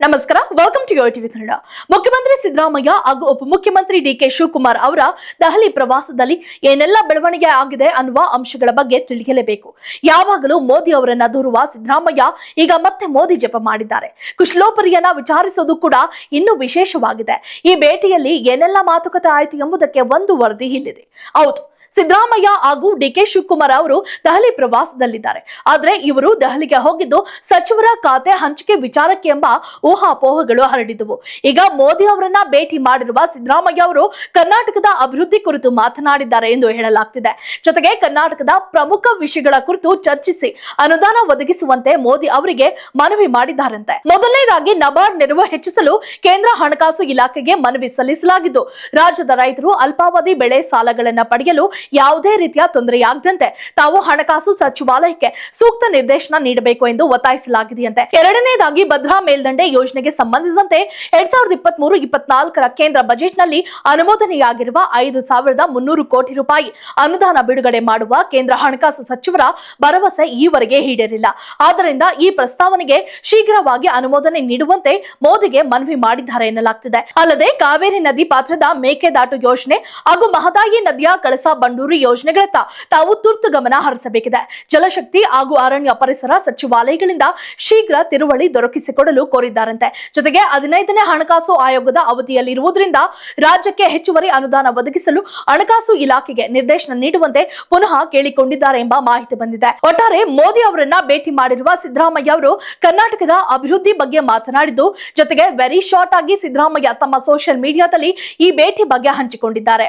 ನಮಸ್ಕಾರ welcome to TV Kannada. ಮುಖ್ಯಮಂತ್ರಿ ಸಿದ್ದರಾಮಯ್ಯ ಹಾಗೂ ಉಪಮುಖ್ಯಮಂತ್ರಿ ಡಿ ಕೆ ಶಿವಕುಮಾರ್ ಅವರ ದೆಹಲಿ ಪ್ರವಾಸದಲ್ಲಿ ಏನೆಲ್ಲ ಬೆಳವಣಿಗೆ ಆಗಿದೆ ಅನ್ನುವ ಅಂಶಗಳ ಬಗ್ಗೆ ತಿಳಿಯಲೇಬೇಕು. ಯಾವಾಗಲೂ ಮೋದಿ ಅವರನ್ನ ದೂರುವ ಸಿದ್ದರಾಮಯ್ಯ ಈಗ ಮತ್ತೆ ಮೋದಿ ಜಪ ಮಾಡಿದ್ದಾರೆ. ಕುಶಲೋಪರಿಯನ್ನ ವಿಚಾರಿಸೋದು ಕೂಡ ಇನ್ನೂ ವಿಶೇಷವಾಗಿದೆ. ಈ ಭೇಟಿಯಲ್ಲಿ ಏನೆಲ್ಲ ಮಾತುಕತೆ ಆಯಿತು ಎಂಬುದಕ್ಕೆ ಒಂದು ವರದಿ ಇಲ್ಲಿದೆ. ಹೌದು ಸಿದ್ದರಾಮಯ್ಯ ಹಾಗೂ ಡಿಕೆ ಶಿವಕುಮಾರ್ ಅವರು ದೆಹಲಿ ಪ್ರವಾಸದಲ್ಲಿದ್ದಾರೆ. ಆದರೆ ಇವರು ದೆಹಲಿಗೆ ಹೋಗಿದ್ದು ಸಚಿವರ ಖಾತೆ ಹಂಚಿಕೆ ವಿಚಾರಕ್ಕೆ ಎಂಬ ಊಹಾಪೋಹಗಳು ಹರಡಿದವು. ಈಗ ಮೋದಿ ಅವರನ್ನ ಭೇಟಿ ಮಾಡಿರುವ ಸಿದ್ದರಾಮಯ್ಯ ಅವರು ಕರ್ನಾಟಕದ ಅಭಿವೃದ್ಧಿ ಕುರಿತು ಮಾತನಾಡಿದ್ದಾರೆ ಎಂದು ಹೇಳಲಾಗ್ತಿದೆ. ಜೊತೆಗೆ ಕರ್ನಾಟಕದ ಪ್ರಮುಖ ವಿಷಯಗಳ ಕುರಿತು ಚರ್ಚಿಸಿ ಅನುದಾನ ಒದಗಿಸುವಂತೆ ಮೋದಿ ಅವರಿಗೆ ಮನವಿ ಮಾಡಿದ್ದಾರಂತೆ. ಮೊದಲನೇದಾಗಿ ನಬಾರ್ಡ್ ನೆರವು ಹೆಚ್ಚಿಸಲು ಕೇಂದ್ರ ಹಣಕಾಸು ಇಲಾಖೆಗೆ ಮನವಿ ಸಲ್ಲಿಸಲಾಗಿದ್ದು, ರಾಜ್ಯದ ರೈತರು ಅಲ್ಪಾವಧಿ ಬೆಳೆ ಸಾಲಗಳನ್ನ ಪಡೆಯಲು ಯಾವುದೇ ರೀತಿಯ ತೊಂದರೆಯಾಗದಂತೆ ತಾವು ಹಣಕಾಸು ಸಚಿವಾಲಯಕ್ಕೆ ಸೂಕ್ತ ನಿರ್ದೇಶನ ನೀಡಬೇಕು ಎಂದು ಒತ್ತಾಯಿಸಲಾಗಿದೆಯಂತೆ. ಎರಡನೇದಾಗಿ ಭದ್ರಾ ಮೇಲ್ದಂಡೆ ಯೋಜನೆಗೆ ಸಂಬಂಧಿಸಿದಂತೆ ಎರಡ್ ಸಾವಿರದ ಇಪ್ಪತ್ತ್ ಮೂರು ಇಪ್ಪತ್ನಾಲ್ಕರ ಕೇಂದ್ರ ಬಜೆಟ್ನಲ್ಲಿ ಅನುಮೋದನೆಯಾಗಿರುವ ಐದು ಸಾವಿರದ ಮುನ್ನೂರು ಕೋಟಿ ರೂಪಾಯಿ ಅನುದಾನ ಬಿಡುಗಡೆ ಮಾಡುವ ಕೇಂದ್ರ ಹಣಕಾಸು ಸಚಿವರ ಭರವಸೆ ಈವರೆಗೆ ಈಡೇರಿಲ್ಲ. ಆದ್ದರಿಂದ ಈ ಪ್ರಸ್ತಾವನೆಗೆ ಶೀಘ್ರವಾಗಿ ಅನುಮೋದನೆ ನೀಡುವಂತೆ ಮೋದಿಗೆ ಮನವಿ ಮಾಡಿದ್ದಾರೆ ಎನ್ನಲಾಗ್ತಿದೆ. ಅಲ್ಲದೆ ಕಾವೇರಿ ನದಿ ಪಾತ್ರದ ಮೇಕೆದಾಟು ಯೋಜನೆ ಹಾಗೂ ಮಹದಾಯಿ ನದಿಯ ಕಳಸಾ ಬಂಡೂರಿ ಯೋಜನೆಗಳತ್ತ ತಾವು ತುರ್ತು ಗಮನ ಹರಿಸಬೇಕಿದೆ. ಜಲಶಕ್ತಿ ಹಾಗೂ ಅರಣ್ಯ ಪರಿಸರ ಸಚಿವಾಲಯಗಳಿಂದ ಶೀಘ್ರ ತಿರುವಳಿ ದೊರಕಿಸಿಕೊಡಲು ಕೋರಿದ್ದಾರಂತೆ. ಜೊತೆಗೆ ಹದಿನೈದನೇ ಹಣಕಾಸು ಆಯೋಗದ ಅವಧಿಯಲ್ಲಿರುವುದರಿಂದ ರಾಜ್ಯಕ್ಕೆ ಹೆಚ್ಚುವರಿ ಅನುದಾನ ಒದಗಿಸಲು ಹಣಕಾಸು ಇಲಾಖೆಗೆ ನಿರ್ದೇಶನ ನೀಡುವಂತೆ ಪುನಃ ಕೇಳಿಕೊಂಡಿದ್ದಾರೆ ಎಂಬ ಮಾಹಿತಿ ಬಂದಿದೆ. ಒಟ್ಟಾರೆ ಮೋದಿ ಅವರನ್ನ ಭೇಟಿ ಮಾಡಿರುವ ಸಿದ್ದರಾಮಯ್ಯ ಅವರು ಕರ್ನಾಟಕದ ಅಭಿವೃದ್ಧಿ ಬಗ್ಗೆ ಮಾತನಾಡಿದ್ದು, ಜೊತೆಗೆ ವೆರಿ ಶಾರ್ಟ್ ಆಗಿ ಸಿದ್ದರಾಮಯ್ಯ ತಮ್ಮ ಸೋಷಿಯಲ್ ಮೀಡಿಯಾದಲ್ಲಿ ಈ ಭೇಟಿ ಬಗ್ಗೆ ಹಂಚಿಕೊಂಡಿದ್ದಾರೆ.